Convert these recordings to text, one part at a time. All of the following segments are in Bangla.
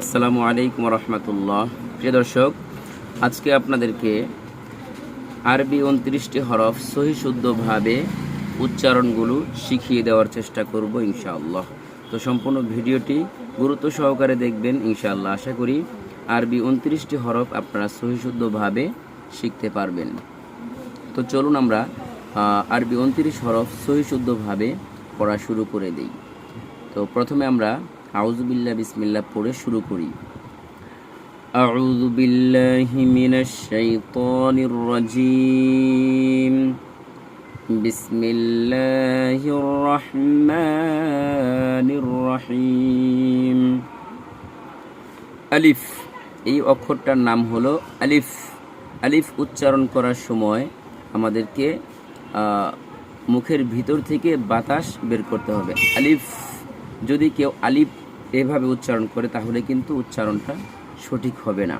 আসসালামু আলাইকুম রহমতুল্লাহ প্রিয় দর্শক, আজকে আপনাদেরকে আরবি উনত্রিশটি হরফ সহি শুদ্ধভাবে উচ্চারণগুলো শিখিয়ে দেওয়ার চেষ্টা করব ইনশাআল্লাহ। তো সম্পূর্ণ ভিডিওটি গুরুত্ব সহকারে দেখবেন ইনশাআল্লাহ। আশা করি আরবি উনত্রিশটি হরফ আপনারা সহি শুদ্ধভাবে শিখতে পারবেন। তো চলুন আমরা আরবি উনত্রিশ হরফ সহি শুদ্ধভাবে পড়া শুরু করে দিই। তো প্রথমে আমরা আউজুবিল্লাহ বিসমিল্লাহ পড়ে শুরু করি أعوذ بالله من الشيطان الرجيم بسم الله الرحمن الرحيم আলিফ এই অক্ষরটার নাম হলো আলিফ আলিফ উচ্চারণ করার সময় আমাদেরকে আহ, মুখের ভিতর থেকে বাতাস বের করতে হবে আলিফ যদি কেউ আলিফ এভাবে উচ্চারণ করে, তাহলে কিন্তু উচ্চারণটা সঠিক হবে না।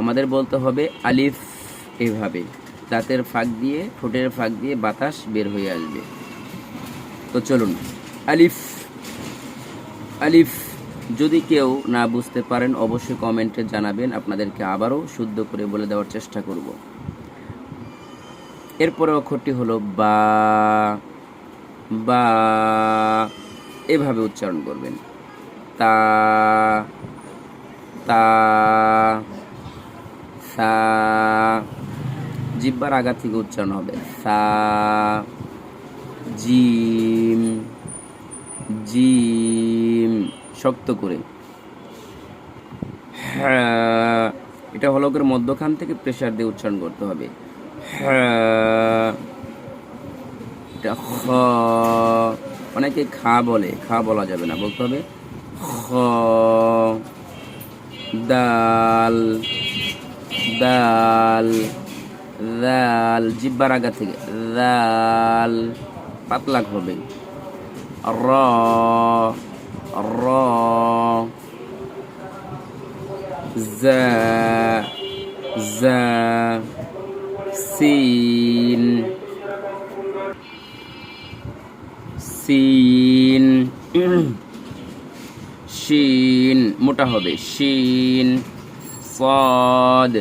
আমাদের বলতে হবে আলিফ এভাবে, দাঁতের ফাঁক দিয়ে, ঠোঁটের ফাঁক দিয়ে বাতাস বের হয়ে আসবে। তো চলুন, আলিফ আলিফ যদি কেউ না বুঝতে পারেন, অবশ্যই কমেন্টে জানাবেন। আপনাদেরকে আবারও শুদ্ধ করে বলে দেওয়ার চেষ্টা করব। এরপরে অক্ষরটি হলো বা বা এভাবে উচ্চারণ করবেন। তা তা, সা, জিব্বার আগা থেকে উচ্চারণ হবে। সা, জিম জিম, শক্ত করে। হ্যাঁ এটা হলকের মধ্যখান থেকে প্রেসার দিয়ে উচ্চারণ করতে হবে। হ্যাঁ এটা অনেকে খা বলে, খা বলা যাবে না, বলতে হবে খ, দাল দাল দাল, জিব্বার আগা থেকে, দাল, পাতলা হবে, র র, জা জা সিন সিন শিন, মোটা হবে। শিন, সদ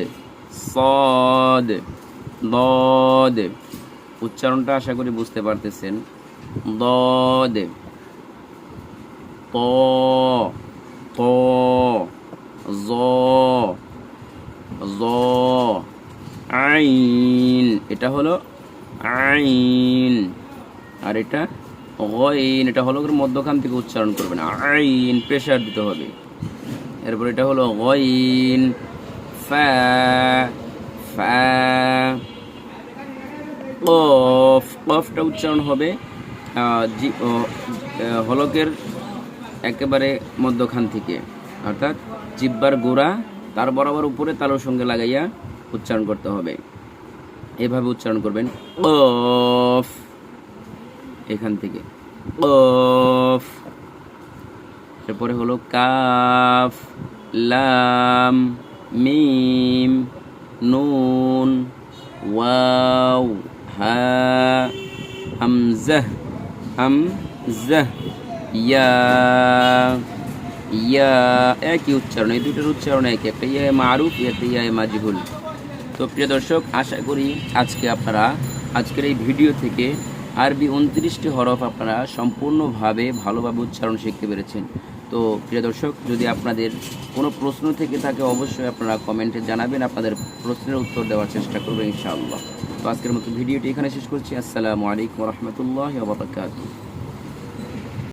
সদ, দদ। উচ্চারণটা আশা করি বুঝতে পারতেছেন। দদ, ত ত, জ জ, আইন। এটা হলো আইন। আর এটা গইন এটা হলো মধ্যখান থেকে উচ্চারণ করবেন। আইন প্রেশার দিতে হবে। এরপর এটা হলো গইন ফা ফা কফ কফটা উচ্চারণ হবে হলকের একেবারে মধ্যখান থেকে। অর্থাৎ জিব্বার গোড়া, তার বরাবর উপরে তালুর সঙ্গে লাগাইয়া উচ্চারণ করতে হবে। এভাবে উচ্চারণ করবেন। কফ এখান থেকে। এরপরে হলো কাফ, লাম, মিম, নুন, ওয়াও, হা হামজাহ হামজাহ ইয়া ইয়া, একই উচ্চারণ, এই দুটোর উচ্চারণ একই, একটা ইয়া মারুফ, একটা ইয়া মাজহুল। তো প্রিয় দর্শক, আশা করি আজকে আপনারা আজকের এই ভিডিও থেকে আরবি উনত্রিশটি হরফ আপনারা সম্পূর্ণভাবে ভালোভাবে উচ্চারণ শিখতে পেরেছেন। তো প্রিয় দর্শক, যদি আপনাদের কোনো প্রশ্ন থেকে থাকে, অবশ্যই আপনারা কমেন্টে জানাবেন। আপনাদের প্রশ্নের উত্তর দেওয়ার চেষ্টা করবেন ইনশাআল্লাহ। তো আজকের মতো ভিডিওটি এখানে শেষ করছি। আসসালামু আলাইকুম রহমতুল্লাহ বারকাতুহ।